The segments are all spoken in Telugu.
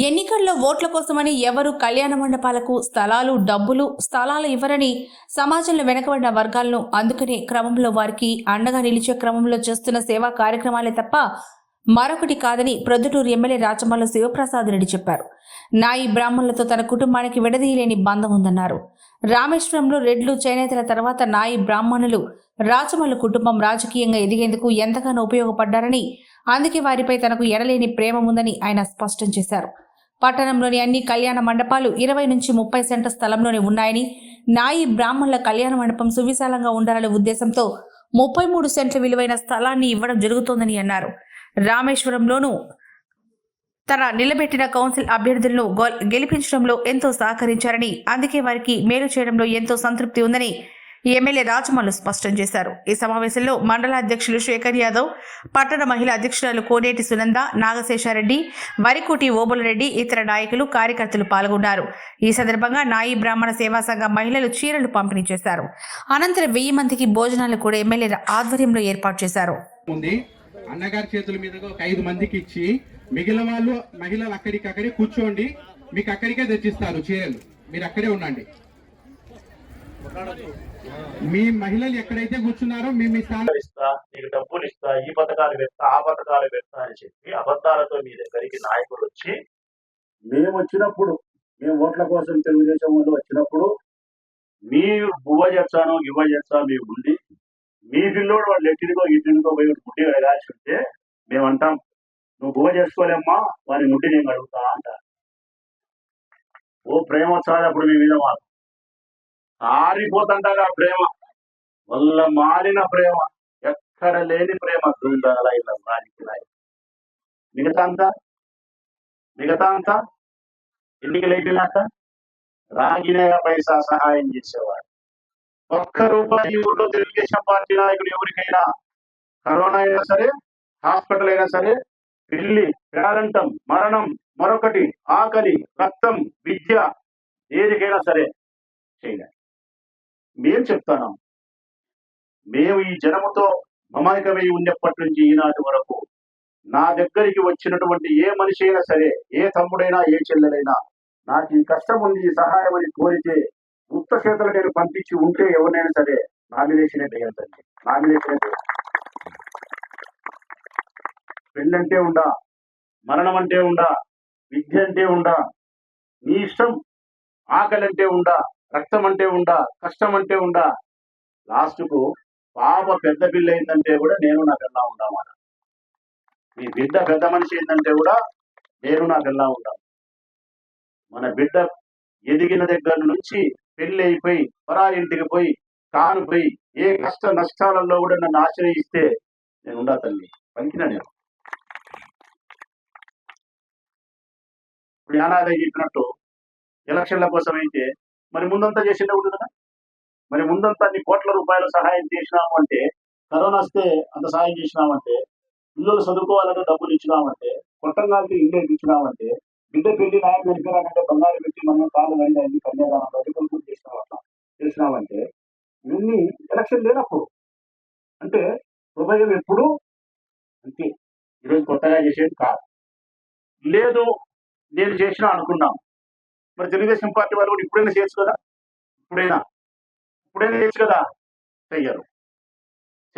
ఎన్నికల్లో ఓట్ల కోసమని ఎవరు కళ్యాణ మండపాలకు స్థలాలు డబ్బులు స్థలాలు ఇవ్వరని సమాజంలో వెనకబడిన వర్గాలను అందుకనే క్రమంలో వారికి అండగా నిలిచే క్రమంలో చేస్తున్న సేవా కార్యక్రమాలే తప్ప మరొకటి కాదని ప్రొద్దుటూరు ఎమ్మెల్యే రాచమల్ల శివప్రసాద్ రెడ్డి చెప్పారు. నాయి బ్రాహ్మణులతో తన కుటుంబానికి విడదీయలేని బంధం ఉందన్నారు. రామేశ్వరంలో రెడ్లు చేనేతల తర్వాత నాయి బ్రాహ్మణులు రాచమల్లు కుటుంబం రాజకీయంగా ఎదిగేందుకు ఎంతగానో ఉపయోగపడ్డారని అందుకే వారిపై తనకు ఎడలేని ప్రేమ ఉందని ఆయన స్పష్టం చేశారు. పట్టణంలోని అన్ని కళ్యాణ మండపాలు ఇరవై నుంచి ముప్పై సెంట్ల స్థలంలోనే ఉన్నాయని నాయి బ్రాహ్మణుల కళ్యాణ మండపం సువిశాలంగా ఉండాలనే ఉద్దేశంతో ముప్పై మూడు సెంట్ల విలువైన స్థలాన్ని ఇవ్వడం జరుగుతోందని అన్నారు. రామేశ్వరంలోనూ తన నిలబెట్టిన కౌన్సిల్ అభ్యర్థులను గొ- గెలిపించడంలో ఎంతో సహకరించారని అందుకే వారికి మేలు చేయడంలో ఎంతో సంతృప్తి ఉందని ఎమ్మెల్యే రాజమల్లు స్పష్టం చేశారు. ఈ సమావేశంలో మండల అధ్యక్షులు శేఖర్ యాదవ్ పట్టణ మహిళా అధ్యక్షురాలు కోనేటి సునంద నాగశేషారెడ్డి వరికోటి ఓబులరెడ్డి ఇతర నాయకులు కార్యకర్తలు పాల్గొన్నారు. ఈ సందర్భంగా నాయి బ్రాహ్మణ సేవా సంఘ మహిళలు చీరలు పంపిణీ చేశారు. అనంతరం వెయ్యి మందికి భోజనాలు కూడా ఎమ్మెల్యే ఆధ్వర్యంలో ఏర్పాటు చేశారు. అన్నగారి చేతుల మీదుగా ఒక ఐదు మందికి ఇచ్చి మిగిలిన వాళ్ళు మహిళలు అక్కడికి అక్కడే కూర్చోండి. మీకు అక్కడికే తెచ్చిస్తారు చీరలు. మీరు అక్కడే ఉండండి. మీ మహిళలు ఎక్కడైతే కూర్చున్నారో మీ మీ స్థానం ఇస్తా నీకు డబ్బులు ఇస్తా ఈ పథకాలు పెడతా ఆ పథకాలు పెడతా అని చెప్పి అబద్ధాలతో మీ దగ్గరికి నాయకులు వచ్చి మేము వచ్చినప్పుడు మేము ఓట్ల కోసం తెలుగుదేశం వాళ్ళు వచ్చినప్పుడు మీ బువ్వ చేస్తాను గివ్వ చేస్తా మీ ఉండి మీ పిల్లోడు వాళ్ళు ఎట్టినికో ఇట్టినికో పోయి గుడ్డి వెళ్ళాల్సి ఉంటే మేము అంటాం నువ్వు బువ్వ చేసుకోలేమ్మా వారి ముడ్డి నేను అడుగుతా అంట ఓ ప్రేమ వచ్చాది అప్పుడు మీ మీద మాకు. ఆరిపోతుంటారు ఆ ప్రేమ. వల్ల మారిన ప్రేమ ఎక్కడ లేని ప్రేమ దృందాల ఇలా మారిపోయినాయి మిగతా అంతా? మిగతా అంతా? ఇంటికి లేపినాక? రాగినే పైసా సహాయం చేసేవాడు. ఒక్క రూపాయి ఊళ్ళో తెలుగుదేశం పార్టీ నాయకుడు ఎవరికైనా కరోనా అయినా సరే హాస్పిటల్ అయినా సరే పెళ్ళి పేరంటం మరణం మరొకటి ఆకలి రక్తం విద్య ఏదికైనా సరే చేయాలి మేము చెప్తాను. మేము ఈ జనముతో మమాయకమై ఉన్నప్పటి నుంచి ఈనాటి వరకు నా దగ్గరికి వచ్చినటువంటి ఏ మనిషి అయినా సరే ఏ తమ్ముడైనా ఏ చెల్లెలైనా నాకు ఈ కష్టం ఉంది ఈ సహాయం అని కోరితే ఉత్త చేతులు నేను పంపించి ఉంటే ఎవరినైనా సరే నామినేషన్ వేయండి నామినేషన్ పెళ్ళంటే ఉండా మరణం అంటే ఉండా విద్య అంటే ఉండా నీ ఇష్టం ఆకలి అంటే ఉండా రక్తం అంటే ఉండా కష్టం అంటే ఉండా. లాస్ట్కు పాప పెద్ద పిల్ల అయిందంటే కూడా నేను నా పిల్ల ఉండామన్న మీ బిడ్డ పెద్ద మనిషి ఏంటంటే కూడా నేను నా పిల్ల ఉండాలి. మన బిడ్డ ఎదిగిన దగ్గర నుంచి పెళ్ళి అయిపోయి పరాయింటికి పోయి కానుపోయి ఏ కష్ట నష్టాలలో కూడా నన్ను ఆశ్రయిస్తే నేను ఉండా తల్లి. పలికిన నేను. ఇప్పుడు యానాది చెప్పినట్టు ఎలక్షన్ల కోసం అయితే మరి ముందంతా చేసిండే ఉంటుంది కదా? మరి ముందంతా అన్ని కోట్ల రూపాయల సహాయం చేసినాము అంటే కరోనా వస్తే అంత సహాయం చేసినామంటే పిల్లలు చదువుకోవాలంటే డబ్బులు ఇచ్చినామంటే కొట్టంగాకి ఇల్లు ఇచ్చినామంటే బిడ్డ పెళ్ళి నాయకు వెళ్ళిపోయారంటే బంగారు పెట్టి మనం కాలు వెళ్ళి కన్యాదానం రజకులు కూడా చేసినాం అట్లా. చేసినామంటే ఇవన్నీ ఎలక్షన్ లేనప్పుడు. అంటే హృదయం ఎప్పుడు అంతే. ఈరోజు కొత్తగా చేసేది కాదు. లేదు నేను చేసిన అనుకున్నాం. మరి తెలుగుదేశం పార్టీ వాళ్ళు కూడా ఇప్పుడైనా చేయొచ్చు కదా? ఇప్పుడైనా? ఇప్పుడైనా చేయొచ్చు కదా? చెయ్యరు.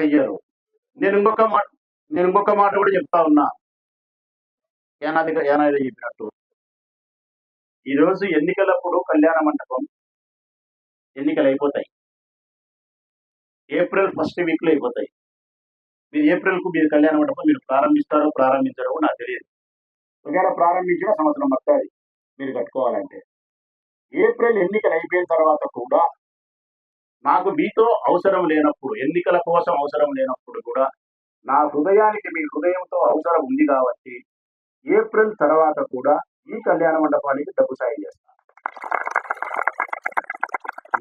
చెయ్యరు. నేను ఇంకొక మాట నేను ఇంకొక మాట కూడా చెప్తా ఉన్నా. ఏనాది ఏనాది చెప్పినట్టు. ఈరోజు ఎన్నికలప్పుడు కళ్యాణ మండపం ఎన్నికలు అయిపోతాయి ఏప్రిల్ ఫస్ట్ వీక్లో అయిపోతాయి. మీరు ఏప్రిల్కు మీరు కళ్యాణ మండపం మీరు ప్రారంభిస్తారో ప్రారంభించారో కూడా నాకు తెలియదు. ఒకవేళ ప్రారంభించిన సంవత్సరం వస్తుంది మీరు కట్టుకోవాలంటే. ఏప్రిల్ ఎన్నికలు అయిపోయిన తర్వాత కూడా నాకు మీతో అవసరం లేనప్పుడు ఎన్నికల కోసం అవసరం లేనప్పుడు కూడా నా హృదయానికి మీ హృదయంతో అవసరం ఉంది కాబట్టి ఏప్రిల్ తర్వాత కూడా ఈ కళ్యాణ మండపానికి డబ్బు సాయం చేస్తాను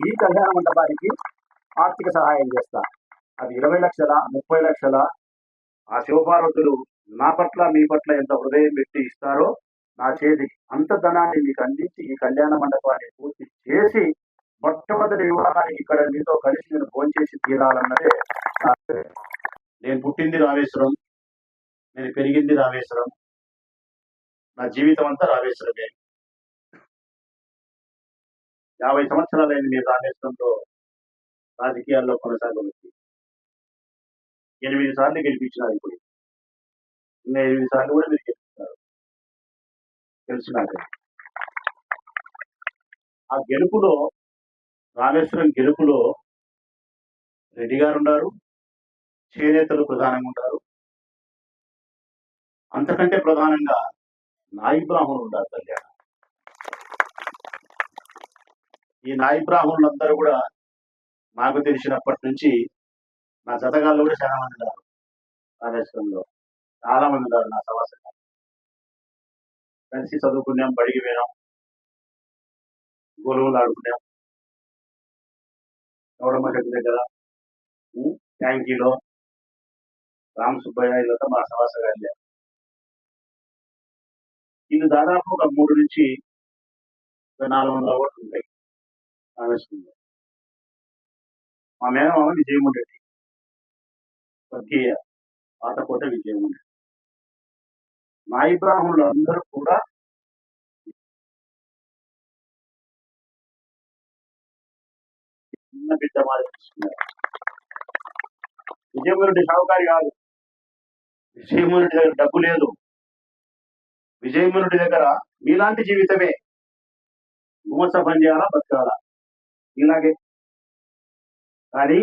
ఈ కళ్యాణ మండపానికి ఆర్థిక సహాయం చేస్తా. అది ఇరవై లక్షల ముప్పై లక్షల ఆ శివపార్వతులు నా పట్ల మీ పట్ల ఎంత హృదయం పెట్టి ఇస్తారో నా చేతికి అంత ధనాన్ని మీకు అందించి ఈ కళ్యాణ మండపాన్ని పూర్తి చేసి మొట్టమొదటి వివాహానికి ఇక్కడ మీతో కలిసి నేను భోంచేసి తీరాలన్నదే నేను పుట్టింది రామేశ్వరం నేను పెరిగింది రామేశ్వరం నా జీవితం అంతా రామేశ్వరమే. యాభై సంవత్సరాలైంది మీరు రామేశ్వరంతో రాజకీయాల్లో కొనసాగవచ్చు ఎనిమిది సార్లు గెలిపించినారు ఇప్పుడు. ఎనిమిది సార్లు కూడా మీరు తెలుసు నాకు ఆ గెలుపులో రామేశ్వరం గెలుపులో రెడ్డి గారు ఉన్నారు చేనేతలు ప్రధానంగా ఉంటారు. అంతకంటే ప్రధానంగా నాయి బ్రాహ్మణులు ఉంటారు కళ్యాణ. ఈ నాయి బ్రాహ్మణులందరూ కూడా నాకు తెలిసినప్పటి నుంచి నా జతగాళ్ళు కూడా చాలా మంది ఉన్నారు రామేశ్వరంలో. చాలా మంది ఉన్నారు నా సమాసంగా కలిసి చదువుకున్నాం బడికి పోయినాం. గొలువులు ఆడుకున్నాం. గౌడమ్మ చెట్టు దగ్గర ట్యాంకీలో రామ్ సుబ్బయ్య ఇదంతా మా సమాసంగా వెళ్ళాం ఇది దాదాపు ఒక మూడు నుంచి నాలుగు వందల ఓట్లు ఉంటాయి. రామేశ్వరంలో. మా మేనమామ విజయమోహన్ రెడ్డి స్వర్గీయ పాతకోట విజయమోహన్ నాయి బ్రాహ్మణులు అందరూ కూడా చిన్న బిడ్డ మాది విజయమురుడి సాహుకారి కాదు. విజయమురుడి దగ్గర డబ్బు లేదు. విజయమురుడి దగ్గర మీలాంటి జీవితమే. విమర్శ పని చేయాలా బతకాలా? ఇలాగే. కానీ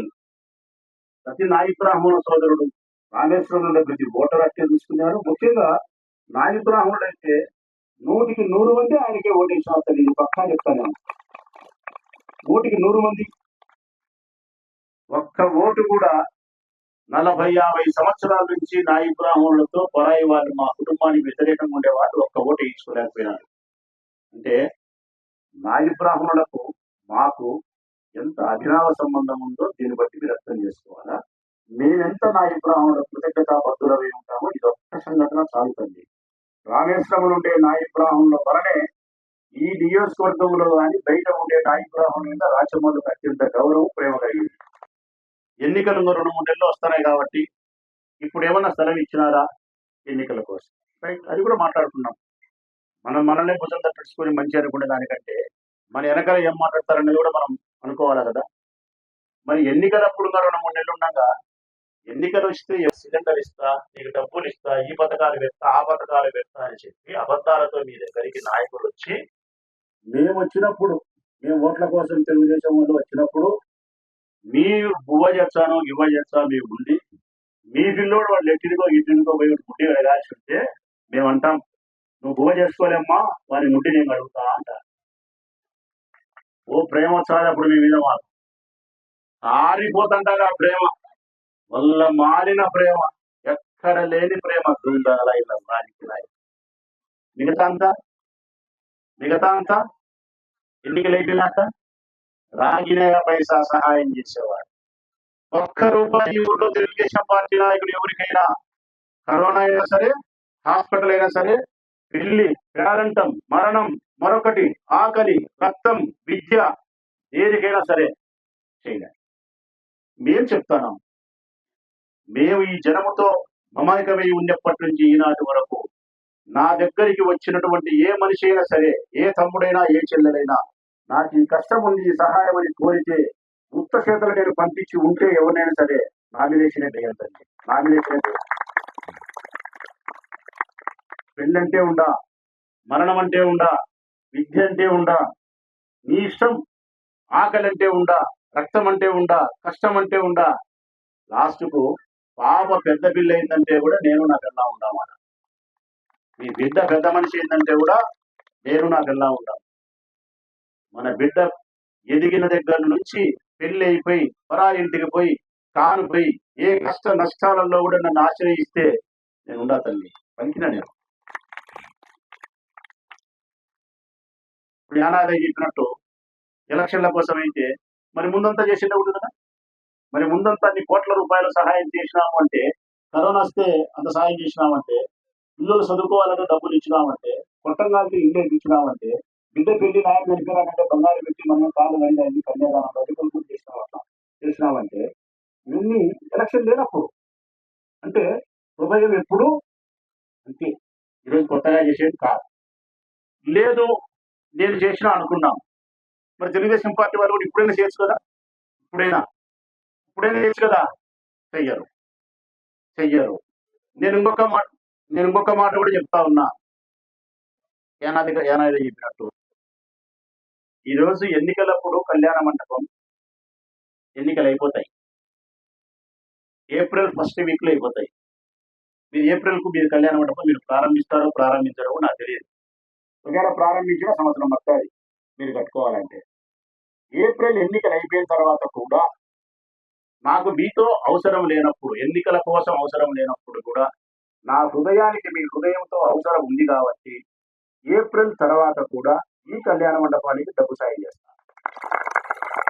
ప్రతి నాయి బ్రాహ్మణ సోదరుడు రామేశ్వరంలో ప్రతి ఓటర్ అట్టే చూసుకున్నారు. ముఖ్యంగా నాయబ్రాహ్మణుడు అయితే నూటికి నూరు మంది ఆయనకే ఓటేసిన అతను ఇది పక్కా చెప్తాను నూటికి నూరు మంది. ఒక్క ఓటు కూడా నలభై యాభై సంవత్సరాల నుంచి నాయి బ్రాహ్మణులతో పరాయి వాళ్ళు మా కుటుంబానికి వ్యతిరేకంగా ఉండేవాళ్ళు ఒక్క ఓటు వేయించుకోలేకపోయినారు. అంటే నాయి బ్రాహ్మణులకు మాకు ఎంత అభినవ సంబంధం ఉందో దీన్ని బట్టి మీరు అర్థం చేసుకోవాలా? మేమెంత నాయి బ్రాహ్మణుల కృతజ్ఞత బద్దులమై ఉంటామో ఇది ఒక్క సంఘటన చాలుతుంది రామేశ్వరంలో ఉండే నాయి వలనే ఈ నియోజకవర్గంలో కానీ బయట ఉండే నాయి మీద రాచమల్లుకు అత్యంత గౌరవం ప్రేమ కలిగింది. ఎన్నికలు రెండు మూడు నెలలు వస్తున్నాయి కాబట్టి ఇప్పుడు ఏమన్నా స్థలం ఇచ్చినారా ఎన్నికల కోసం? రైట్ అది కూడా మాట్లాడుకున్నాం మనం మనల్ని భుజం తప్పించుకొని మంచి అనుకునే దానికంటే మన వెనకాల ఏం మాట్లాడతారనేది కూడా మనం అనుకోవాలి కదా? మరి ఎన్నికలప్పుడు రెండు మూడు నెలలు ఉండగా ఎన్నికలు వస్తే ఏ సిలిండర్ ఇస్తా నీకు డబ్బులు ఇస్తా ఈ పథకాలు పెడతా ఆ పథకాలు పెడతా అని చెప్పి అబద్ధాలతో మీ దగ్గరికి నాయకులు వచ్చి మేము వచ్చినప్పుడు మేము ఓట్ల కోసం తెలుగుదేశం వాళ్ళు వచ్చినప్పుడు మీ బువ్వ చేస్తాను గివ్వ చేస్తా మీ ఉండి మీ పిల్లోడు వాళ్ళు ఎట్టినికో ఇట్టినికో పోయి గుడ్డి వెళ్ళాల్సి ఉంటే మేము అంటాం నువ్వు బువ్వ చేసుకోలేమ్మా వారి ముట్టి నేను అడుగుతా అంట ఓ ప్రేమ వచ్చాది అప్పుడు మీ మీద మాకు. ఆరిపోతుంటారు ఆ ప్రేమ. వల్ల మారిన ప్రేమ ఎక్కడ లేని ప్రేమ బృందాల ఇలా రాజకీయ మిగతా అంతా? మిగతా అంతా? ఎన్నికలు అయిపోయినాక రాగిన పైసా సహాయం చేసేవాడు. ఒక్క రూపాయి ఊళ్ళో తెలుగుదేశం పార్టీ నాయకుడు ఎవరికైనా కరోనా అయినా సరే హాస్పిటల్ అయినా సరే పెళ్ళి పేరంటం మరణం మరొకటి ఆకలి రక్తం విద్య ఏదికైనా సరే చేయలేదు మేము చెప్తాను. మేము ఈ జనముతో మమాయకమై ఉన్నప్పటి నుంచి ఈనాటి వరకు నా దగ్గరికి వచ్చినటువంటి ఏ మనిషి అయినా సరే ఏ తమ్ముడైనా ఏ చెల్లెలైనా నాకు ఈ కష్టం ఉంది ఈ సహాయం అని కోరితే గుప్త చేతలు నేను పంపించి ఉంటే ఎవరినైనా సరే నామినేషన్ వేయండి నామినేషన్ పెళ్ళంటే ఉండా మరణం అంటే ఉండా విద్య అంటే ఉండా నీ ఇష్టం ఆకలి అంటే ఉండా రక్తం అంటే ఉండా కష్టం అంటే ఉండా లాస్ట్కు పాప పెద్ద పిల్ల అయిందంటే కూడా నేను నా పిల్ల ఉండామన్న మీ బిడ్డ పెద్ద మనిషి అయిందంటే కూడా నేను నా పిల్ల ఉండాలి మన బిడ్డ ఎదిగిన దగ్గర నుంచి పెళ్ళి అయిపోయి పరా ఇంటికి పోయి కానుపోయి ఏ కష్ట నష్టాలలో కూడా నన్ను ఆశ్రయిస్తే నేను ఉండా తల్లి. పలికిన నేను. ఇప్పుడు యానాది చెప్పినట్టు ఎలక్షన్ల కోసం అయితే మరి ముందంతా చేసిండే ఉంటుంది కదా? మరి ముందంతా అన్ని కోట్ల రూపాయలు సహాయం చేసినాము అంటే కరోనా వస్తే అంత సహాయం చేసినామంటే పిల్లలు చదువుకోవాలంటే డబ్బులు ఇచ్చినామంటే కొట్టంగాలకి ఇల్లు ఇచ్చినామంటే బిడ్డ పెళ్ళి నాయకు వెళ్ళిపోయారంటే బంగారు పెట్టి మనం కాలు వెళ్ళి అన్ని కన్యాదానం రజకులు కూడా చేసినామంటే ఇవన్నీ ఎలక్షన్ లేనప్పుడు అంటే హృదయం ఎప్పుడు అంతే. ఈరోజు కొత్తగా చేసేది కాదు. లేదు నేను చేసిన అనుకున్నాం. మరి తెలుగుదేశం పార్టీ వాళ్ళు కూడా ఇప్పుడైనా చేయొచ్చు కదా? ఇప్పుడైనా. ఇప్పుడే చేయొచ్చు కదా? చెయ్యరు. చెయ్యరు. నేను ఇంకొక మాట నేను ఇంకొక మాట కూడా చెప్తా ఉన్నా. ఏనాది ఏనాది చెప్పినట్టు. ఈరోజు ఎన్నికలప్పుడు కళ్యాణ మండపం ఎన్నికలు అయిపోతాయి. ఏప్రిల్ ఫస్ట్ వీక్లో అయిపోతాయి. మీరు ఏప్రిల్కు మీరు కళ్యాణ మండపం మీరు ప్రారంభిస్తారో ప్రారంభించారో నాకు తెలియదు. ఒకవేళ ప్రారంభించిన సంవత్సరం వస్తుంది మీరు కట్టుకోవాలంటే ఏప్రిల్ ఎన్నికలు అయిపోయిన తర్వాత కూడా నాకు మీతో అవసరం లేనప్పుడు ఎన్నికల కోసం అవసరం లేనప్పుడు కూడా నా హృదయానికి మీ హృదయంతో అవసరం ఉంది కాబట్టి ఏప్రిల్ తర్వాత కూడా ఈ కళ్యాణ మండపానికి డబ్బు సాయం చేస్తాను